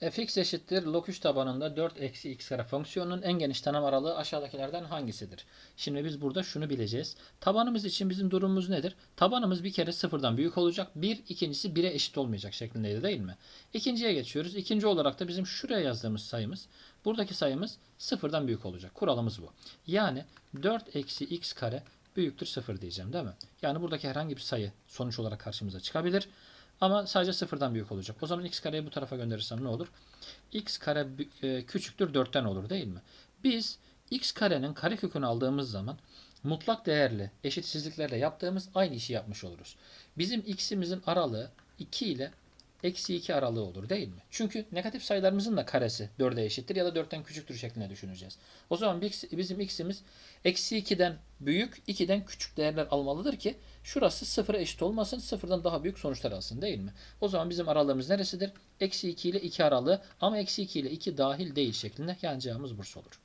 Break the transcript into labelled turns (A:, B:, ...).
A: fx eşittir log 3 tabanında 4 eksi x kare fonksiyonunun en geniş tanım aralığı aşağıdakilerden hangisidir? Şimdi biz burada şunu bileceğiz. Tabanımız için bizim durumumuz nedir? Tabanımız bir kere sıfırdan büyük olacak. Bir, ikincisi 1'e eşit olmayacak şeklindeydi değil mi? İkinciye geçiyoruz. İkinci olarak da bizim şuraya yazdığımız sayımız, buradaki sayımız sıfırdan büyük olacak. Kuralımız bu. Yani 4 eksi x kare büyüktür 0 diyeceğim değil mi? Yani buradaki herhangi bir sayı sonuç olarak karşımıza çıkabilir. Ama sadece sıfırdan büyük olacak. O zaman x kareyi bu tarafa gönderirsem ne olur? x kare e, küçüktür 4'ten olur değil mi? Biz x karenin karekökünü aldığımız zaman mutlak değerli eşitsizliklerle yaptığımız aynı işi yapmış oluruz. Bizim x'imizin aralığı 2 ile eksi 2 aralığı olur değil mi? Çünkü negatif sayılarımızın da karesi 4'e eşittir ya da 4'ten küçüktür şeklinde düşüneceğiz. O zaman biz- bizim x'imiz eksi 2'den büyük 2'den küçük değerler almalıdır ki şurası sıfıra eşit olmasın sıfırdan daha büyük sonuçlar alsın değil mi? O zaman bizim aralığımız neresidir? Eksi 2 ile 2 aralığı ama eksi 2 ile 2 dahil değil şeklinde yani cevabımız Bursa olur.